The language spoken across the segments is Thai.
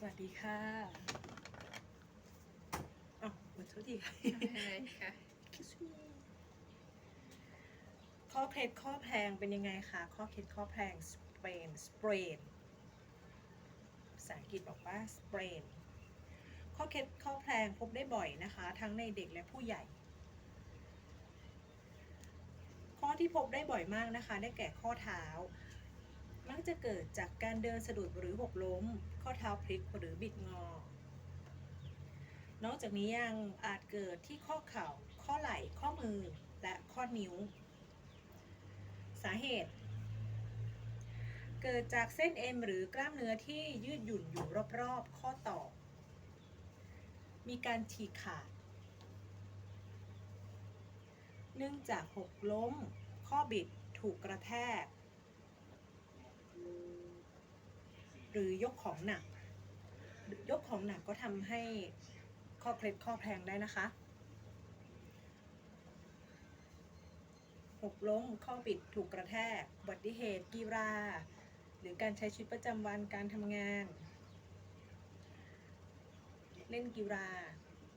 สวัสดีค่ะอ้าวขอโทษทีค่ะอะไรค่ะ ข้อเคล็ดข้อแพลงเป็นยังไงคะ ข้อเคล็ดข้อแพลง sprain sprain ภาษาอังกฤษบอกว่า sprain ข้อเคล็ดข้อแพลงพบได้บ่อยนะคะ ทั้งในเด็กและผู้ใหญ่ ข้อที่พบได้บ่อยมากนะคะ ได้แก่ข้อเท้า มักจะเกิดจากการเดินสะดุดหรือหกล้ม ข้อเท้าพลิกหรือบิดงอ นอกจากนี้ยังอาจเกิดที่ข้อเข่า ข้อไหล่ ข้อมือ และข้อนิ้ว สาเหตุ เกิดจากเส้นเอ็นหรือกล้ามเนื้อที่ยืดหยุ่นอยู่รอบๆ ข้อต่อ มีการฉีกขาด เนื่องจากหกล้ม ข้อบิดถูกกระแทก รือยกของหนัก ยกของหนักก็ทำให้ข้อเคล็ดข้อแพงได้นะคะหกล้มข้อบิดถูกกระแทกอุบัติเหตุกีฬาหรือการใช้ชีวิตประจำวันการทำงาน เล่นกีฬา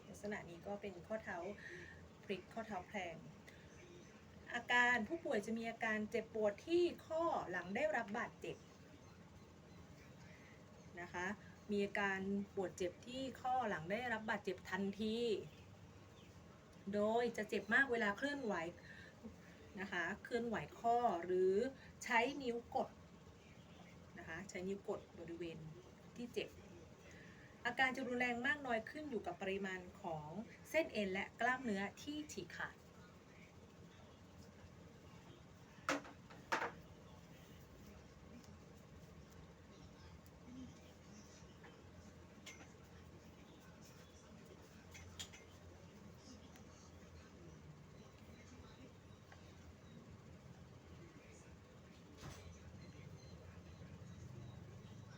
ลักษณะนี้ก็เป็นข้อเท้าพลิกข้อเท้าแพลงอาการผู้ป่วยจะมีอาการเจ็บปวดที่ข้อหลังได้รับบาดเจ็บ นะคะ มีอาการปวดเจ็บที่ข้อหลังได้รับบาดเจ็บทันที โดยจะเจ็บมากเวลาเคลื่อนไหวนะคะ เคลื่อนไหวข้อหรือใช้นิ้วกดนะคะใช้นิ้วกดบริเวณที่เจ็บ อาการจะรุนแรงมากน้อยขึ้นอยู่กับปริมาณของเส้นเอ็นและกล้ามเนื้อที่ฉีกขาด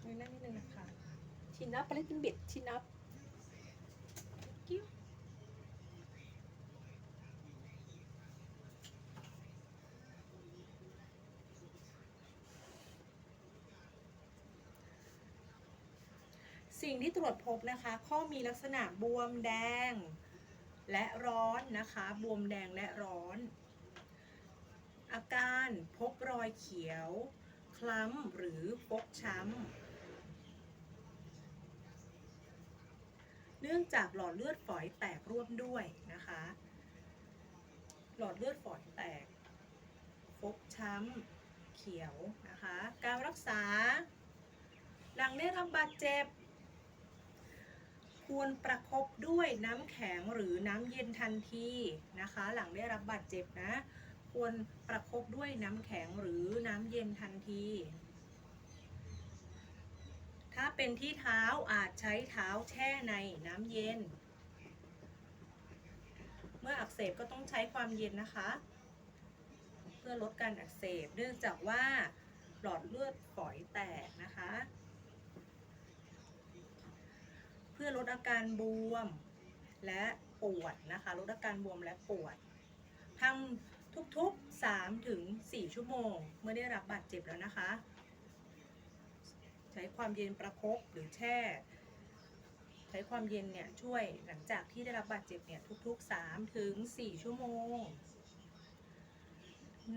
นี่นั่นนิดนึงนะคะ ชินอัพอะไรเป็นเบ็ดชินอัพกิ้วสิ่งที่ตรวจพบนะคะ ข้อมีลักษณะบวมแดงและร้อนนะคะ บวมแดงและร้อน อาการพบรอยเขียว คล้ำหรือฟกช้ำ เนื่องจากหลอดเลือดฝอยแตกร่วมด้วยนะคะ หลอดเลือดฝอยแตก ฟกช้ำเขียวนะคะ การรักษา หลังได้รับบาดเจ็บ ควรประคบด้วยน้ำแข็งหรือน้ำเย็นทันทีนะคะ หลังได้รับบาดเจ็บนะ ควรประคบด้วยน้ำแข็งหรือน้ำเย็นทันที ถ้าเป็นที่เท้าอาจใช้เท้าแช่ในน้ำเย็น เมื่ออักเสบก็ต้องใช้ความเย็นนะคะ เพื่อลดการอักเสบเนื่องจากว่าหลอดเลือดฝอยแตกนะคะ เพื่อลดอาการบวมและปวดนะคะ ลดอาการบวมและปวดทำทุกๆ3ถึง4ชั่วโมง เมื่อได้รับบาดเจ็บแล้วนะคะ ใช้ความเย็นประคบหรือแช่ ใช้ความเย็นเนี่ยช่วยหลังจากที่ได้รับบาดเจ็บเนี่ยทุกๆ3ถึง4ชั่วโมง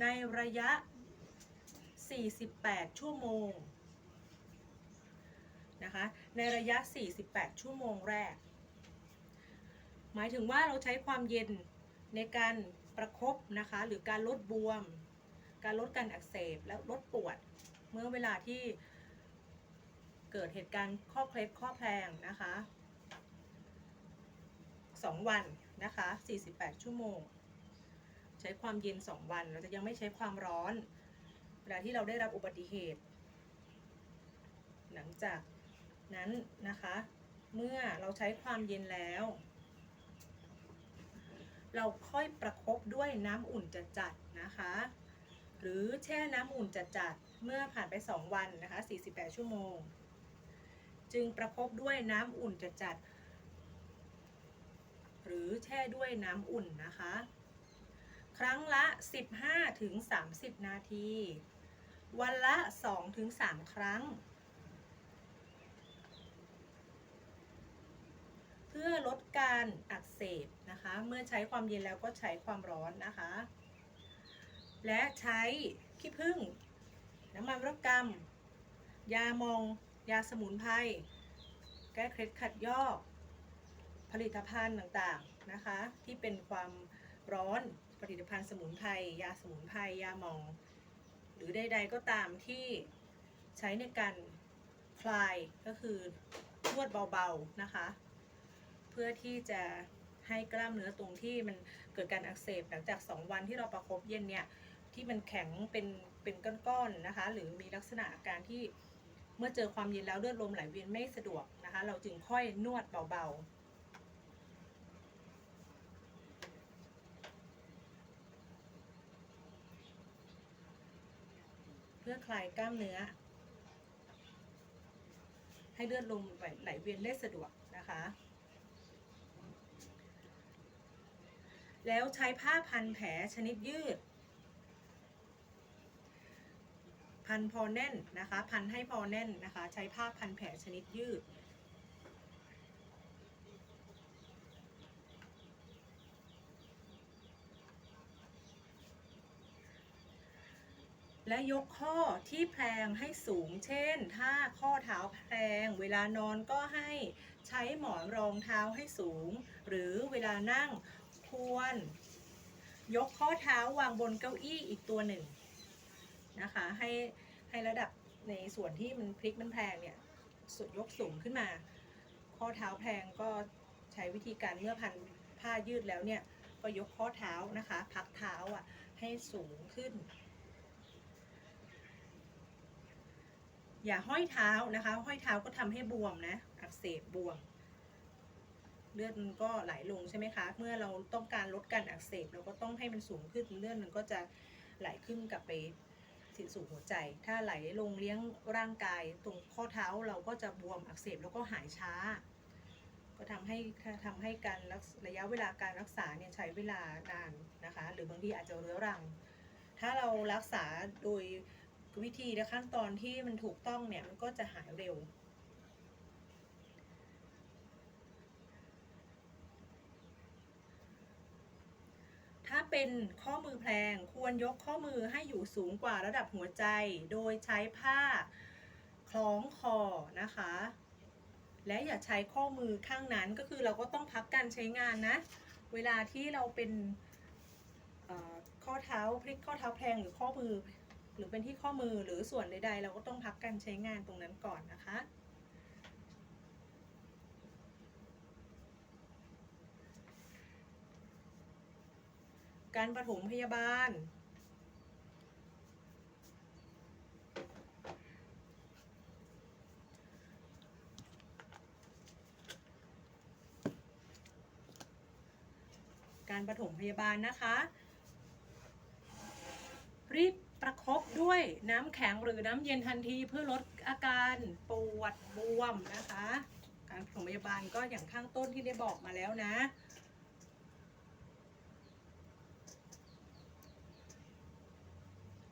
ในระยะ 48 ชั่วโมงนะคะในระยะ 48 ชั่วโมงแรก หมายถึงว่าเราใช้ความเย็นในการประคบนะคะหรือการลดบวม การลดการอักเสบและลดปวด เมื่อเวลาที่ เกิดเหตุการณ์ข้อเคล็ดข้อแพลงนะคะ2วันนะคะ48ชั่วโมง ใช้ความเย็น2วัน เราจะยังไม่ใช้ความร้อน เวลาที่เราได้รับอุบัติเหตุ หลังจากนั้นนะคะ เมื่อเราใช้ความเย็นแล้ว เราค่อยประคบด้วยน้ำอุ่นจัดๆนะคะ หรือแช่น้ำอุ่นจัดๆเมื่อผ่านไป 2 วันนะคะ48 ชั่วโมง จึงประคบด้วยน้ำอุ่นจัดๆหรือแช่ด้วยน้ำอุ่นนะคะ ครั้งละ 15ถึง30 นาที วันละ2ถึง3ครั้ง เพื่อลดการอักเสบนะคะ เมื่อใช้ความเย็นแล้วก็ใช้ความร้อนนะคะ และใช้ขี้ผึ้งน้ำมันมะกำยามอง ยาสมุนไพรแก้เคล็ดขัดยอกผลิตภัณฑ์ต่างๆนะคะ ที่เป็นความร้อนผลิตภัณฑ์สมุนไพรยาสมุนไพรยาหมอง หรือใด ๆ ก็ตามที่ใช้ในการคลายก็คือนวดเบาๆนะคะ เพื่อที่จะให้กล้ามเนื้อตรงที่มันเกิดการอักเสบหลังจาก 2 วันที่เราประคบเย็นเนี่ยที่มันแข็งเป็นเป็นก้อนๆนะคะ หรือมีลักษณะอาการที่ เมื่อเจอความเย็นแล้วเลือดลมไหลเวียนไม่สะดวกนะคะ เราจึงค่อยนวดเบาๆเพื่อคลายกล้ามเนื้อ ให้เลือดลมไหลเวียนได้สะดวกนะคะ แล้วใช้ผ้าพันแผลชนิดยืด พันพอแน่นนะคะ พันให้พอแน่นนะคะ ใช้ผ้าพันแผลชนิดยืด และยกข้อที่แพลงให้สูง เช่น ถ้าข้อเท้าแพลง เวลานอนก็ให้ใช้หมอนรองเท้าให้สูง หรือเวลานั่งควร ยกข้อเท้าวางบนเก้าอี้อีกตัวหนึ่ง นะคะ ให้ให้ระดับในส่วนที่มันพลิกมันแพงเนี่ยสุดยกสูงขึ้นมา ข้อเท้าแพงก็ใช้วิธีการเมื่อพันผ้ายืดแล้วเนี่ยก็ยกข้อเท้านะคะ พักเท้าอะให้สูงขึ้น อย่าห้อยเท้านะคะ ห้อยเท้าก็ทำให้บวมนะอักเสบบวมเลือดมันก็ไหลลงใช่ไหมคะ เมื่อเราต้องการลดการอักเสบเราก็ต้องให้มันสูงขึ้นเลือดมันก็จะไหลขึ้นกลับไป สู่หัวใจ ถ้าไหลลงเลี้ยงร่างกาย ตรงข้อเท้าเราก็จะบวมอักเสบแล้วก็หายช้า ก็ทำให้ทำให้การรระยะเวลาการรักษาเนี่ยใช้เวลานานนะคะ หรือบางทีอาจจะเรื้อรัง ถ้าเรารักษาโดยวิธีและขั้นตอนที่มันถูกต้องเนี่ยมันก็จะหายเร็ว ถ้าเป็นข้อมือแพลงควรยกข้อมือให้อยู่สูงกว่าระดับหัวใจ โดยใช้ผ้าคล้องคอนะคะ และอย่าใช้ข้อมือข้างนั้นก็คือเราก็ต้องพักการใช้งานนะ เวลาที่เราเป็นข้อเท้าพลิกข้อเท้าแพลงหรือข้อมือ หรือเป็นที่ข้อมือหรือส่วนใดๆ เราก็ต้องพักการใช้งานตรงนั้นก่อนนะคะ การปฐมพยาบาล การปฐมพยาบาลนะคะรีบประคบด้วยน้ำแข็งหรือน้ำเย็นทันทีเพื่อลดอาการปวดบวมนะคะ การปฐมพยาบาลก็อย่างข้างต้นที่ได้บอกมาแล้วนะ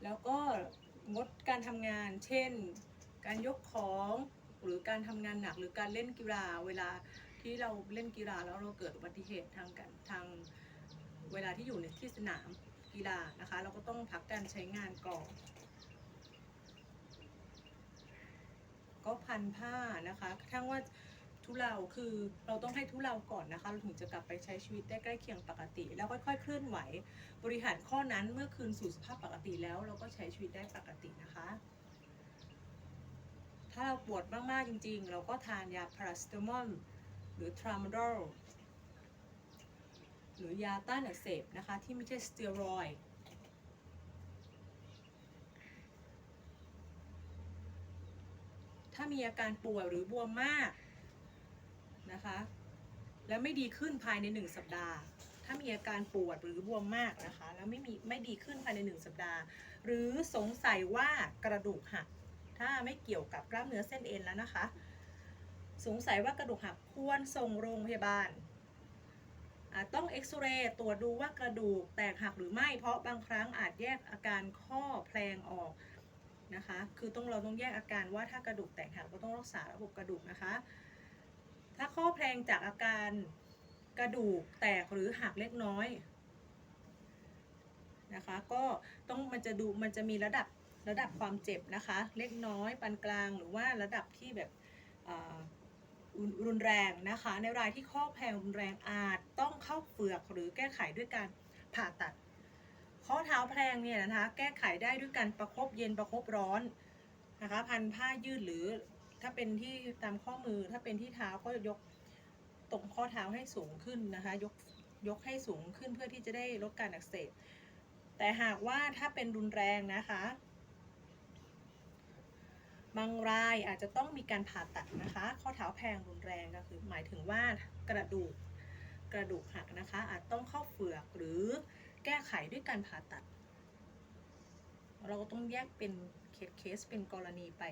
แล้วก็งดการทำงาน เช่น การยกของหรือการทำงานหนักหรือการเล่นกีฬาเวลาที่เราเล่นกีฬาแล้วเราเกิดอุบัติเหตุทางการทางเวลาที่อยู่ในที่สนามกีฬานะคะ เราก็ต้องพักการใช้งานก่อนก็พันผ้านะคะทั้งว่า ทุเลาคือเราต้องให้ทุเลาก่อนนะคะเราถึงจะกลับไปใช้ชีวิตได้ใกล้เคียงปกติ แล้วค่อยๆเคลื่อนไหว บริหารข้อนั้นเมื่อคืนสู่สภาพปกติแล้วเราก็ใช้ชีวิตได้ปกตินะคะ ถ้าเราปวดมากๆจริงๆ เราก็ทานยาพาราสเตามอลหรือทรามาดอลหรือยาต้านอักเสบนะคะที่ไม่ใช่สเตียรอยด์ถ้ามีอาการป่วยหรือบวมมาก นะคะ แล้วไม่ดีขึ้นภายในหนึ่งสัปดาห์ ถ้ามีอาการปวดหรือบวมมากนะคะ แล้วไม่มีไม่ดีขึ้นภายในหนึ่งสัปดาห์ หรือสงสัยว่ากระดูกหัก ถ้าไม่เกี่ยวกับกล้ามเนื้อเส้นเอ็นแล้วนะคะ สงสัยว่ากระดูกหักควรส่งโรงพยาบาลต้องเอ็กซเรย์ตรวจดูว่ากระดูกแตกหักหรือไม่ เพราะบางครั้งอาจแยกอาการข้อแพลงออกนะคะ คือต้องเราต้องแยกอาการว่าถ้ากระดูกแตกหักก็ต้องรักษาระบบกระดูกนะคะ ถ้าข้อแพลงจากอาการกระดูกแตกหรือหักเล็กน้อยนะคะ ก็ต้องมันจะดูมันจะมีระดับระดับความเจ็บนะคะ เล็กน้อยปานกลางหรือว่าระดับที่แบบรุนแรงนะคะ ในรายที่ข้อแพงรุนแรงอาจต้องเข้าเฟือกหรือแก้ไขด้วยการผ่าตัด ข้อเท้าแพลงเนี่ยนะคะ แก้ไขได้ด้วยการประคบเย็นประคบร้อนนะคะ พันผ้ายืดหรือ ถ้าเป็นที่ตามข้อมือถ้าเป็นที่เท้าก็ยกตรงข้อเท้าให้สูงขึ้นนะคะ ยกยกให้สูงขึ้นเพื่อที่จะได้ลดการอักเสบแต่หากว่าถ้าเป็นรุนแรงนะคะบางรายอาจจะต้องมีการผ่าตัดนะคะ ข้อเท้าแพงรุนแรงก็คือ หมายถึงว่ากระดูกกระดูกหักนะคะ อาจต้องเข้าเฟือกหรือแก้ไขด้วยการผ่าตัด เราก็ต้องแยกเป็นเคสเคสเป็นกรณีไป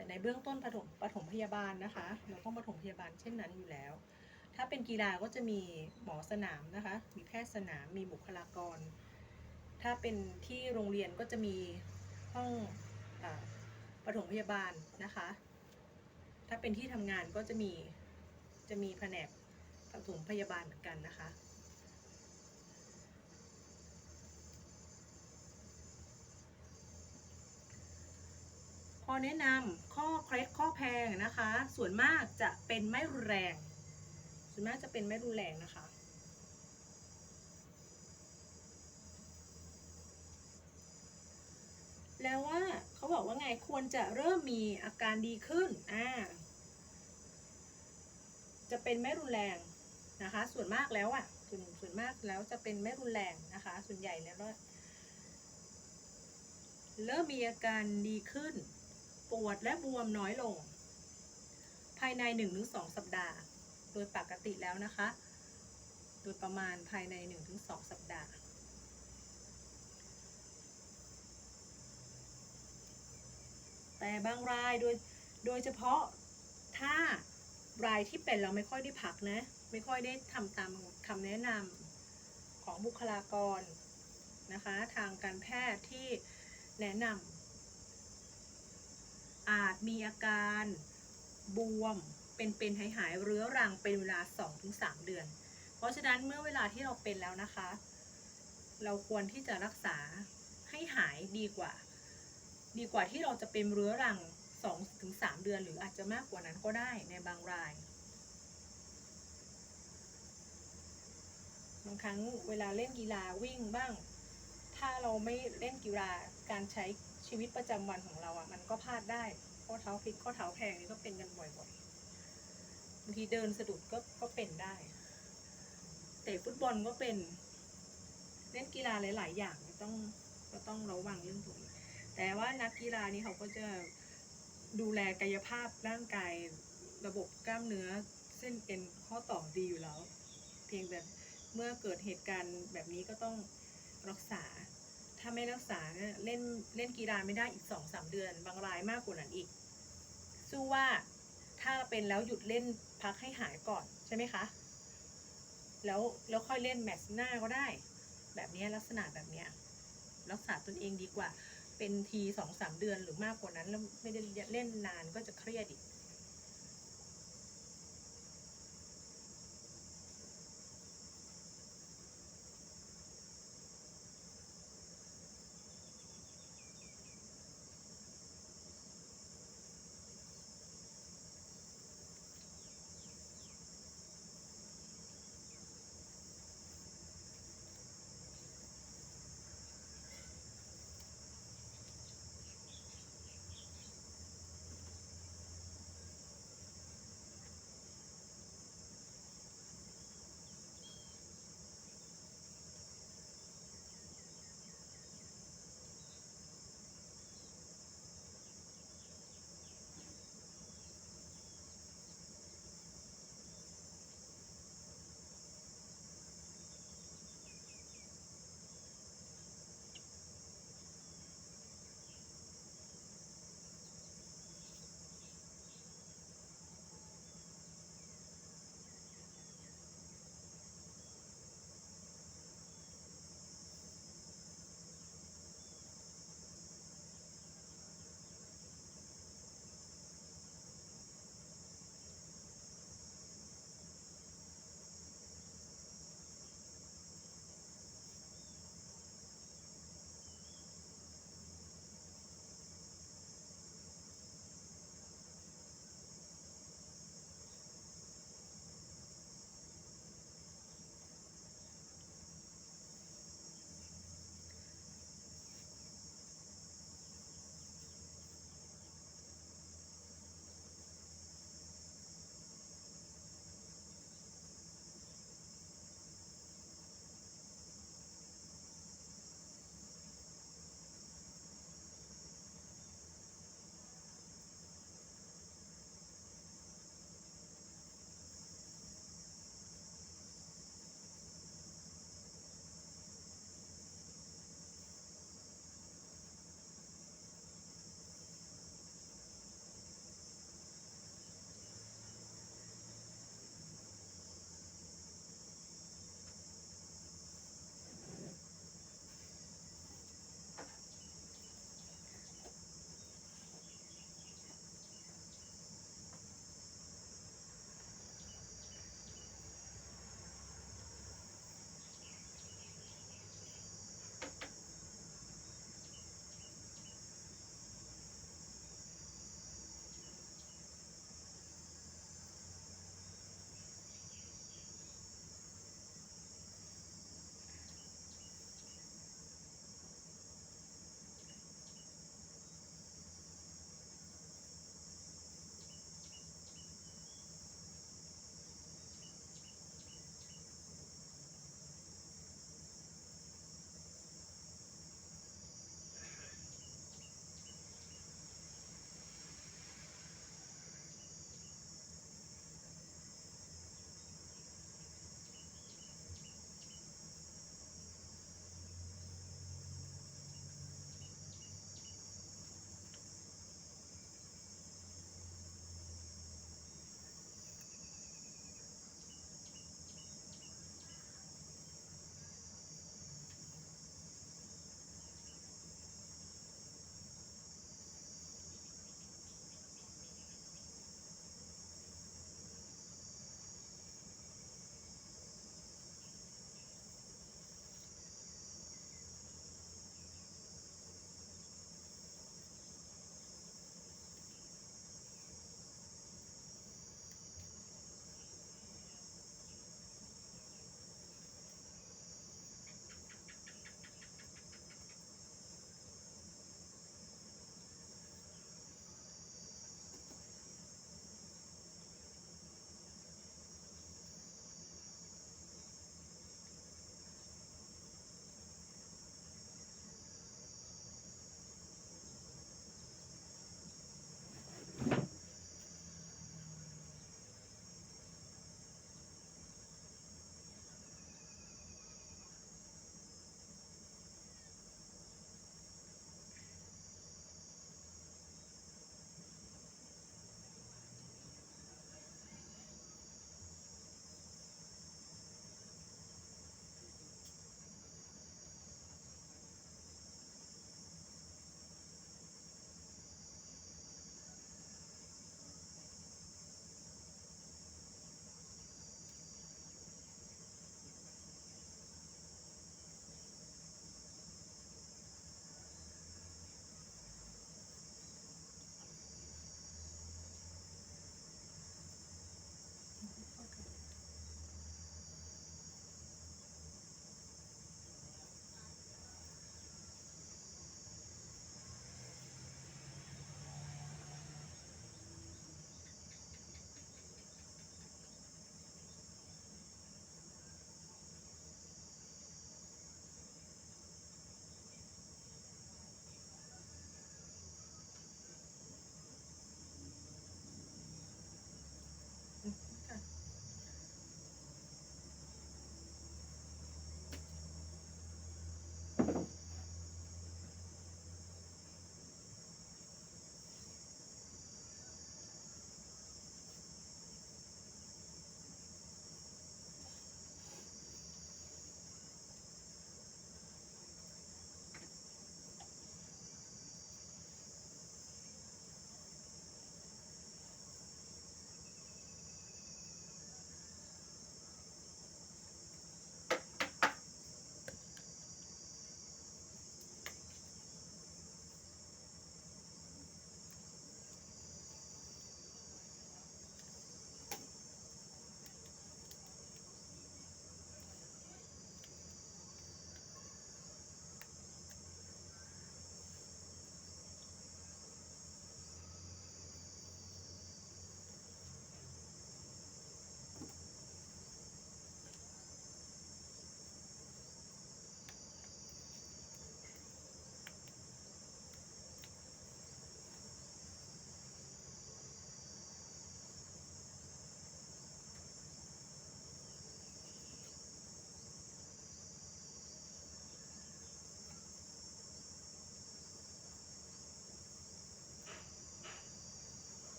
แต่ในเบื้องต้นปฐมปฐมพยาบาลนะคะ เราต้องปฐมพยาบาลเช่นนั้นอยู่แล้ว ถ้าเป็นกีฬาก็จะมีหมอสนามนะคะ มีแพทย์สนาม มีบุคลากร ถ้าเป็นที่โรงเรียนก็จะมีห้องอปฐมพยาบาลนะคะ ถ้าเป็นที่ทำงานก็จะมีจะมีแผนกปฐมพยาบาลเหมือนกันนะคะ อแนะนำข้อเคล็ดข้อแพงนะคะ ส่วนมากจะเป็นไม่รุนแรง ส่วนมากจะเป็นไม่รุนแรงนะคะแล้วว่าเขาบอกว่าไงควรจะเริ่มมีอาการดีขึ้น อ่า จะเป็นไม่รุนแรงนะคะ ส่วนมากแล้วอะส่วนส่วนมากแล้วจะเป็นไม่รุนแรงนะคะ ส่วนใหญ่แล้วเริ่มมีอาการดีขึ้น ปวดและบวมน้อยลง ภายใน 1-2 สัปดาห์ โดยปกติแล้วนะคะ โดยประมาณภายใน 1-2 สัปดาห์ แต่บางรายโดยโดยเฉพาะถ้ารายที่เป็นเราไม่ค่อยได้พักนะ ไม่ค่อยได้ทำตามคำแนะนำของบุคลากรนะคะ ทางการแพทย์ที่แนะนำ อาจมีอาการบวมเป็นเป็นหายหายๆเรื้อรังเป็นเวลา 2-3 เดือน เพราะฉะนั้นเมื่อเวลาที่เราเป็นแล้วนะคะ เราควรที่จะรักษาให้หายดีกว่า ดีกว่าที่เราจะเป็นเรื้อรังสองถึงสามเดือน หรืออาจจะมากกว่านั้นก็ได้ในบางรายบางครั้งเวลาเล่นกีฬาวิ่งบ้าง ถ้าเราไม่เล่นกีฬาการใช้ ชีวิตประจำวันของเราอะ่ะ มันก็พลาดได้ข้อเท้าพลิกข้อเท้าแพงนี่ก็เป็นกันบ่อยๆบางทีเดินสะดุดก็ก็เป็นได้เตะฟุตบอลก็เป็นเล่นกีฬาหลาย ๆ อย่างก็ต้องก็ต้องระวังเรื่องตรงนี้แต่ว่านักกีฬานี่เขาก็จะดูแลกายภาพร่างกายระบบกล้ามเนื้อเส้นเอ็นข้อต่อดีอยู่แล้ว เพียงแต่เมื่อเกิดเหตุการณ์แบบนี้ก็ต้องรักษา ถ้าไม่รักษาเนี่ยเล่นเล่นกีฬาไม่ได้อีกสองสามเดือน บางรายมากกว่านั้นอีก สู้ว่าถ้าเป็นแล้วหยุดเล่นพักให้หายก่อนใช่ไหมคะ แล้วแล้วค่อยเล่นแมตช์หน้าก็ได้ แบบนี้ลักษณะแบบเนี้ยรักษาตนเองดีกว่า เป็นทีสองสามเดือนหรือมากกว่านั้นแล้วไม่ได้เล่นนานก็จะเครียดอีก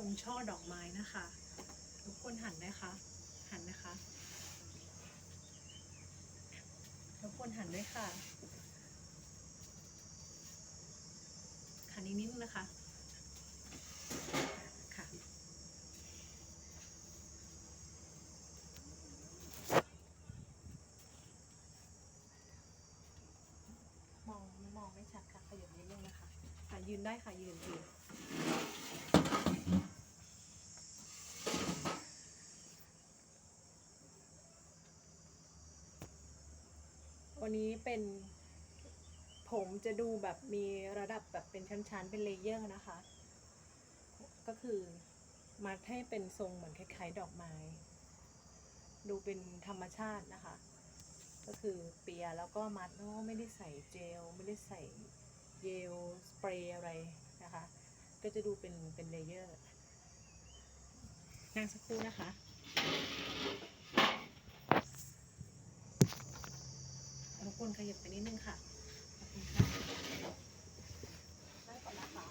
รงช่อดอกไม้นะคะทุกคนหันนะคะหันนะคะทุกคนหันด้วยค่ะขันนิดนึงนะคะค่ะมองมองไม่ชัดค่ะขยับนิดนึงนะคะค่ะยืนได้ค่ะยืนยืน วันนี้เป็นผมจะดูแบบมีระดับแบบเป็นชั้นๆ เป็นเลเยอร์นะคะ ก็คือมัดให้เป็นทรงเหมือนคล้ายๆ ดอกไม้ ดูเป็นธรรมชาตินะคะ ก็คือเปียแล้วก็มัดแล้วก็ไม่ได้ใส่เจล ไม่ได้ใส่เยลสเปรย์อะไรนะคะ ก็จะดูเป็นเป็นเลเยอร์นั่งสักครู่นะคะ รบก วนขยับไปนิดนึงค่ะขอบคุณค่ะได้ก่อนนะคะ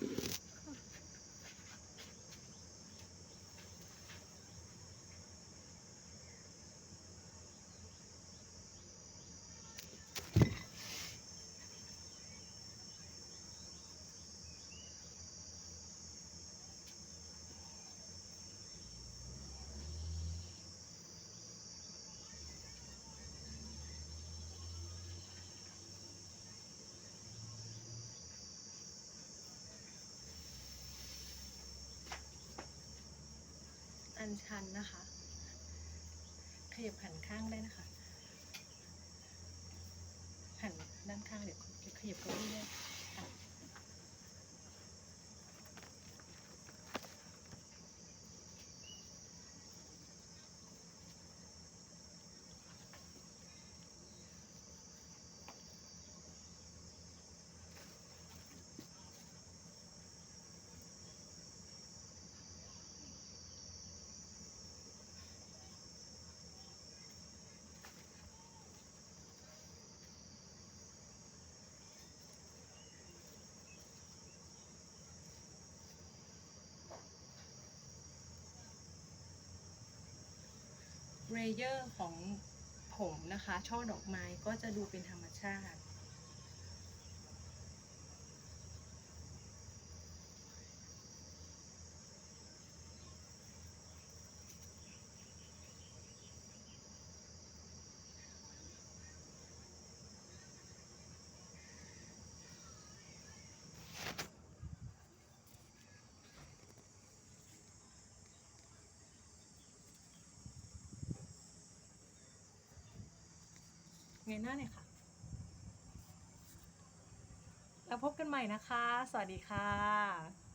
อัน ชันนะคะ ขยับหันข้างได้นะคะ หันด้านข้างเดี๋ยวขยับเก้าอี้ได้ เลเยอร์ของผมนะคะ ช่อดอกไม้ก็จะดูเป็นธรรมชาติ เงยหน้าหน่อยค่ะ แล้วพบกันใหม่นะคะ สวัสดีค่ะ